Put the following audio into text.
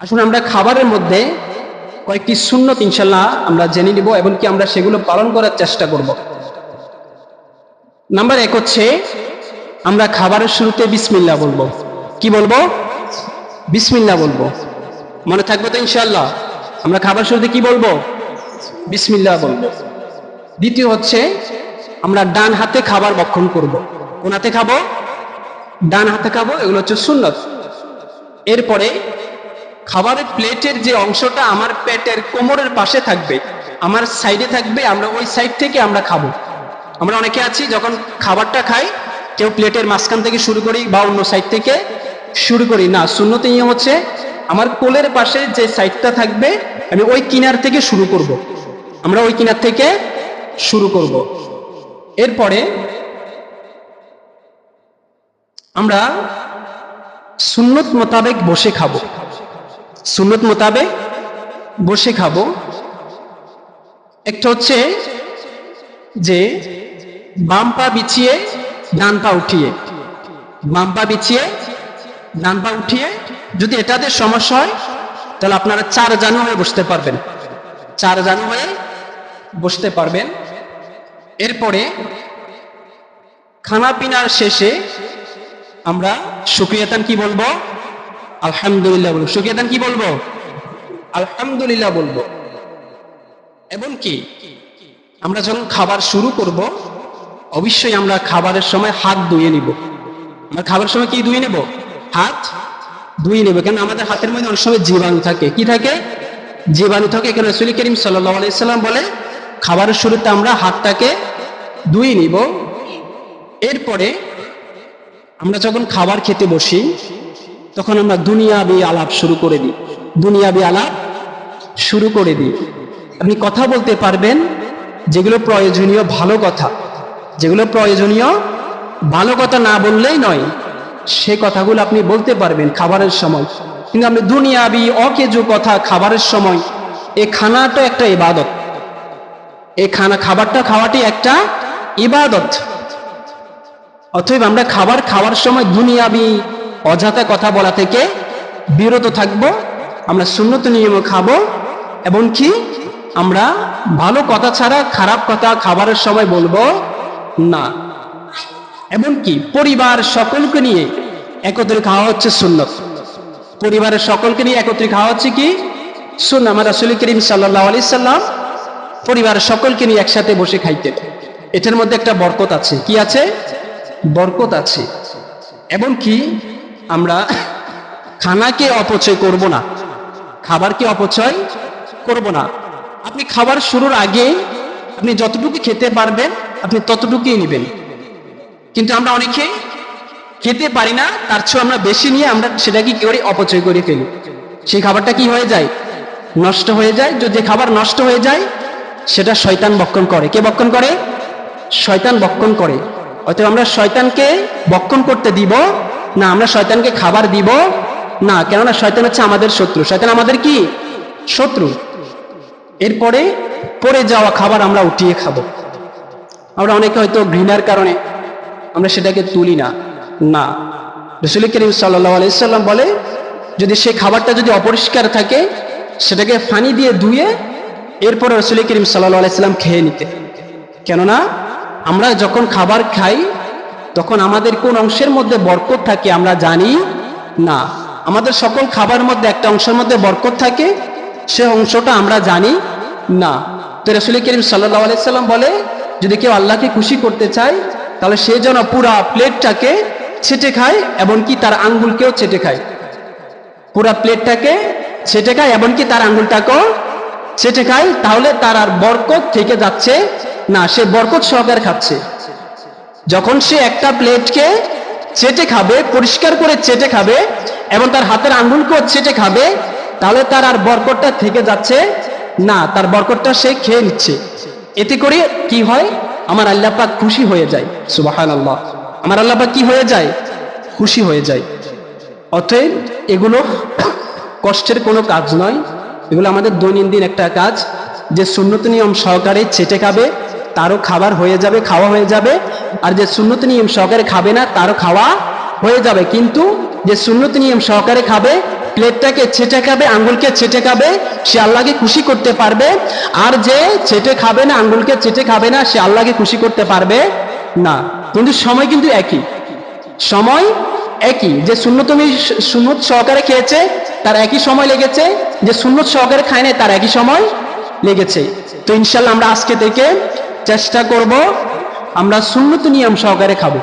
আসলে আমরা খাবারের মধ্যে কয়েকটি সুন্নত ইনশাল্লাহ আমরা জেনে নিব এবং কি আমরা সেগুলো পালন করার চেষ্টা করব। নাম্বার এক হচ্ছে, আমরা খাবারের শুরুতে বিসমিল্লা বলব। কি বলব? বিসমিল্লা বলব। মনে থাকবে তো ইনশাল্লাহ আমরা খাবার শুরুতে কি বলব? বিসমিল্লা বলব। দ্বিতীয় হচ্ছে, আমরা ডান হাতে খাবার বক্ষণ করব। কোন হাতে খাব? ডান হাতে খাব, এগুলো হচ্ছে সুন্নত। এরপরে খাবারের প্লেটের যে অংশটা আমার পেটের কোমরের পাশে থাকবে, আমার সাইডে থাকবে, আমরা ওই সাইড থেকে আমরা খাব আমরা অনেকে আছি, যখন খাবারটা খাই, কেউ প্লেটের মাঝখান থেকে শুরু করি বা অন্য সাইড থেকে শুরু করি না শূন্যতে নিয়ম হচ্ছে আমার কোলের পাশে যে সাইডটা থাকবে, আমি ওই কিনার থেকে শুরু করব। আমরা ওই কিনার থেকে শুরু করব। এরপরে আমরা সুন্নত মোতাবেক বসে খাব সুন্নত মোতাবেক বসে খাব। একটা হচ্ছে যে বাম পা বিছিয়ে ডান পা উঠিয়ে। বাম পা বিছিয়ে ডান পা উঠিয়ে যদি এটাতে সমস্যা হয়, তাহলে আপনারা চার জানু হয়ে বসতে পারবেন। চার জানু হয়ে বসতে পারবেন। এরপরে খানা পিনার শেষে আমরা সুক্রিয়াতান কি বলব? আলহামদুলিল্লাহ বলব। সুক্রিয়াতান কি বলব? আলহামদুলিল্লাহ বলব। এবং কি, আমরা যখন খাবার শুরু করব, অবশ্যই আমরা খাবারের সময় হাত ধুয়ে নিব। আমরা খাবারের সময় কি ধুয়ে নেব? হাত ধুয়ে নেব। কেন? আমাদের হাতের মধ্যে অনেক সময় জীবাণু থাকে। কি থাকে? জীবাণু থাকে। এখানে রসুল করিম সাল্লাম বলে, খাবারের শুরুতে আমরা হাতটাকে ধুয়ে নিব। এরপরে আমরা যখন খাবার খেতে বসি তখন আমরা দুনিয়াবি আলাপ শুরু করে দিই। দুনিয়াবি আলাপ শুরু করে দিই। আপনি কথা বলতে পারবেন যেগুলো প্রয়োজনীয় ভালো কথা। যেগুলো প্রয়োজনীয় ভালো কথা না বললেই নয়, সে কথাগুলো আপনি বলতে পারবেন খাবারের সময়। কিন্তু আপনি দুনিয়াবি অকেজো কথা খাবারের সময়, এ খানাটা একটা ইবাদত। এই খানা, খাবারটা খাওয়াটি একটা ইবাদত। অতএব আমরা খাবার খাওয়ার সময় দুনিয়াবি অজাতা কথা বলা থেকে বিরত থাকব, আমরা শূন্যত নিয়মে খাব, এবং কি আমরা ভালো কথা ছাড়া খারাপ কথা খাবারের সময় বলব না। এমন কি পরিবার সকলকে নিয়ে একত্রে খাওয়া হচ্ছে সুন্নত। পরিবারের সকলকে নিয়ে একত্রে খাওয়া হচ্ছে কি? শুন আমার রাসুল করিম সাল্লাহ আলি সাল্লাম পরিবারের সকলকে নিয়ে একসাথে বসে খাইতেন। এটার মধ্যে একটা বরকত আছে। কি আছে? বরকত আছে। এবং কি আমরা খানাকে অপচয় করব না। খাবারকে অপচয় করব না। আপনি খাবার শুরুর আগে আপনি যতটুকু খেতে পারবেন, আপনি ততটুকুই নেবেন। কিন্তু আমরা অনেকে খেতে পারি না, তার চেয়ে আমরা বেশি নিয়ে আমরা সেটাকে কি করি, অপচয় করে ফেলি। সেই খাবারটা কি হয়ে যায়? নষ্ট হয়ে যায়। যদি খাবার নষ্ট হয়ে যায়, সেটা শয়তান বক্ষণ করে। কে বক্ষণ করে? শয়তান বক্ষণ করে। অতএব আমরা শয়তানকে বক্ষণ করতে দিব না, আমরা শয়তানকে খাবার দিব না, কেননা শয়তান হচ্ছে আমাদের শত্রু। শয়তান আমাদের কি? শত্রু। এরপরে পড়ে যাওয়া খাবার আমরা উঠিয়ে খাব। আমরা অনেকে হয়তো ঘৃণার কারণে আমরা সেটাকে তুলি না। না। রসুল করিম সাল্লাহ আলাইসাল্লাম বলে, যদি সেই খাবারটা যদি অপরিষ্কার থাকে, সেটাকে ফানি দিয়ে ধুয়ে এরপরে রসুল করিম সাল্লাহ আলাইসাল্লাম খেয়ে নিতে। কেননা আমরা যখন খাবার খাই তখন আমাদের কোন অংশের মধ্যে বরকত থাকে আমরা জানি না। আমাদের সকল খাবার মধ্যে একটা অংশের মধ্যে বরকত থাকে, সে অংশটা আমরা জানি না। তো রসুল করিম সাল্লাহ আলাইসাল্লাম বলে, যদি কেউ আল্লাহকে খুশি করতে চায়, তাহলে সে যেন পুরা প্লেটটাকে ছেটে খায় এমনকি তার আঙ্গুলকেও ছেটে খায়। পুরা প্লেটটাকে ছেটে খায় এমনকি তার আঙ্গুলটাকেও ছেটে খায়, তাহলে তার আর বরকত থেকে যাচ্ছে না, সে বরকত সহকারে খাচ্ছে। যখন সে একটা প্লেটকে চেটে খাবে, পরিষ্কার করে চেটে খাবে এবং তার হাতের আঙ্গুলকেও চেটে খাবে, তাহলে তার আর বরকতটা থেকে যাচ্ছে না, তার বরকতটা সে খেয়ে নিচ্ছে। এতে করে কি হয়? আমার আল্লাহ পাক খুশি হয়ে যায়। সুবাহান আল্লাহ আমার আল্লাহ পাক কি হয়ে যায়? খুশি হয়ে যায়। অতএব এগুলো কষ্টের কোনো কাজ নয়। এগুলো আমাদের দৈনন্দিন একটা কাজ। যে সুন্নত নিয়ম সহকারে চেটে খাবে তারও খাবার হয়ে যাবে, খাওয়া হয়ে যাবে। আর যে সুন্নত নিয়ম সহকারে খাবে না, তারও খাওয়া হয়ে যাবে। কিন্তু যে সুন্নত নিয়ম সহকারে খাবে, প্লেটটাকে ছেটে খাবে, আঙ্গুলকে ছেটে খাবে, সে আল্লাহকে খুশি করতে পারবে। আর যে ছেটে খাবে না, আঙ্গুলকে ছেটে খাবে না, সে আল্লাহকে খুশি করতে পারবে না। কিন্তু সময় কিন্তু একই। সময় একই। যে শূন্যতমি সুন্নত সহকারে খেয়েছে, তার একই সময় লেগেছে। যে শূন্যত সহকারে খায় নাই, তার একই সময় লেগেছে। তো ইনশাল্লাহ আমরা আজকে থেকে চেষ্টা করব আমরা সুন্নত নিয়ম সহকারে খাব।